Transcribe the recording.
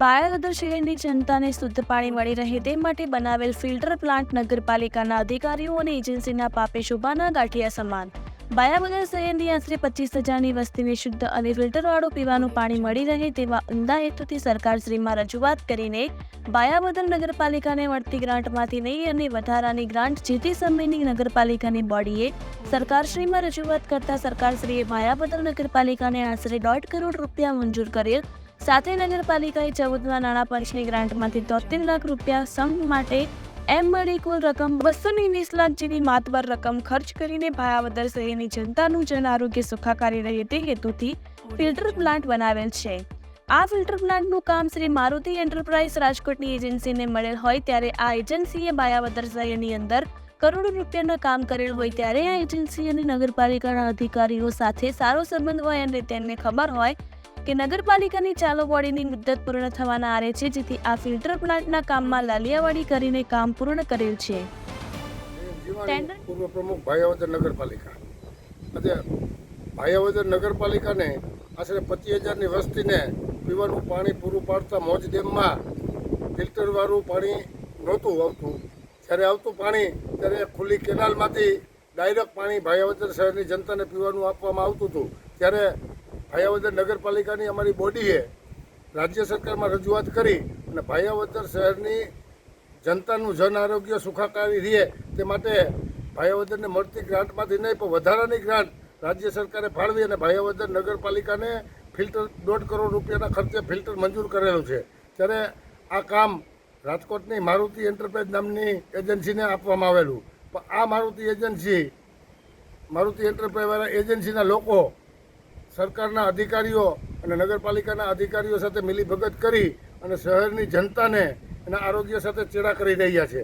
ભાયાવદર શહેરની જનતાને શુદ્ધ પાણી મળી રહે તે માટે બનાવેલ ફિલ્ટર પ્લાન્ટ નગરપાલિકાના અધિકારીઓ અને એજન્સીના પાપે શોભાના ગાંઠિયા સમાન. ભાયાવદર શહેરની આશરે પચીસ હજારની વસ્તીને શુદ્ધ અને ફિલ્ટરવાળું પીવાનું પાણી મળી રહે તેવા ઉમદા હેતુથી સરકારશ્રીમાં રજૂઆત કરીને બાયાબદર નગરપાલિકાને મળતી ગ્રાન્ટમાંથી નહીં અને વધારાની ગ્રાન્ટ જે તે સમયની નગરપાલિકાની બોડીએ સરકારશ્રીમાં રજૂઆત કરતા સરકારશ્રીએ ભાયાવદર નગરપાલિકાને આશરે દોઢ કરોડ રૂપિયા મંજૂર કરેલ સાથે નગરપાલિકાએ ચૌદમાં નાણાં પંચની ગ્રાન્ટમાંથી તોતેર લાખ રૂપિયા સંઘ માટે એમ મળી કુલ રકમ બસો વીસ લાખ જેવી માતબર રકમ ખર્ચ કરીને ભાયાવદર શહેરની જનતાનું જન આરોગ્ય સુખાકારી રહે તે હેતુથી ફિલ્ટર પ્લાન્ટ બનાવેલ છે. આ ફિલ્ટર પ્લાન્ટનું કામ શ્રી મારુતિ એન્ટરપ્રાઇઝ રાજકોટની એજન્સીને મળેલ હોય ત્યારે આ એજન્સીએ ભાયાવદર શહેરની અંદર કરોડો રૂપિયાના કામ કરેલ હોય ત્યારે આ એજન્સી અને નગરપાલિકાના અધિકારીઓ સાથે સારો સંબંધ હોય અને તેમને ખબર હોય કે નગરપાલિકાની ચાલુ બોડીની મુદત પૂર્ણ થવાના આરે છે, જેથી આ ફિલ્ટર પ્લાન્ટના કામમાં લાલિયાવાડી કરીને કામ પૂર્ણ કરેલ છે. પૂર્વ પ્રમુખ ભાયાવદર નગરપાલિકા. ભાયાવદર નગરપાલિકાને આશરે પચીસ હજારની વસ્તીને પીવાનું પાણી પૂરું પાડતા મોજ ડેમમાં ફિલ્ટરવાળું પાણી નહોતું આવતું. જ્યારે આવતું પાણી, ત્યારે ખુલ્લી કેનાલમાંથી ડાયરેક્ટ પાણી ભાયાવદર શહેરની જનતાને પીવાનું આપવામાં આવતું હતું. ત્યારે ભાયાવદર નગરપાલિકાની અમારી બોડીએ રાજ્ય સરકારમાં રજૂઆત કરી અને ભાયાવદર શહેરની જનતાનું જન આરોગ્ય સુખાકારી રહે તે માટે ભાયાવદરને મળતી ગ્રાન્ટમાંથી નહીં, પણ વધારાની ગ્રાન્ટ રાજ્ય સરકારે ફાળવી અને ભાયાવદર નગરપાલિકાને ફિલ્ટર દોઢ કરોડ રૂપિયાના ખર્ચે ફિલ્ટર મંજૂર કરેલું છે. ત્યારે આ કામ રાજકોટની મારુતિ એન્ટરપ્રાઇઝ નામની એજન્સીને આપવામાં આવેલું. પણ આ મારુતિ એજન્સી, મારુતિ એન્ટરપ્રાઇઝવાળા એજન્સીના લોકો સરકારના અધિકારીઓ અને નગરપાલિકાના અધિકારીઓ સાથે મિલીભગત કરી અને શહેરની જનતાને એના આરોગ્ય સાથે ચેડા કરી રહ્યા છે.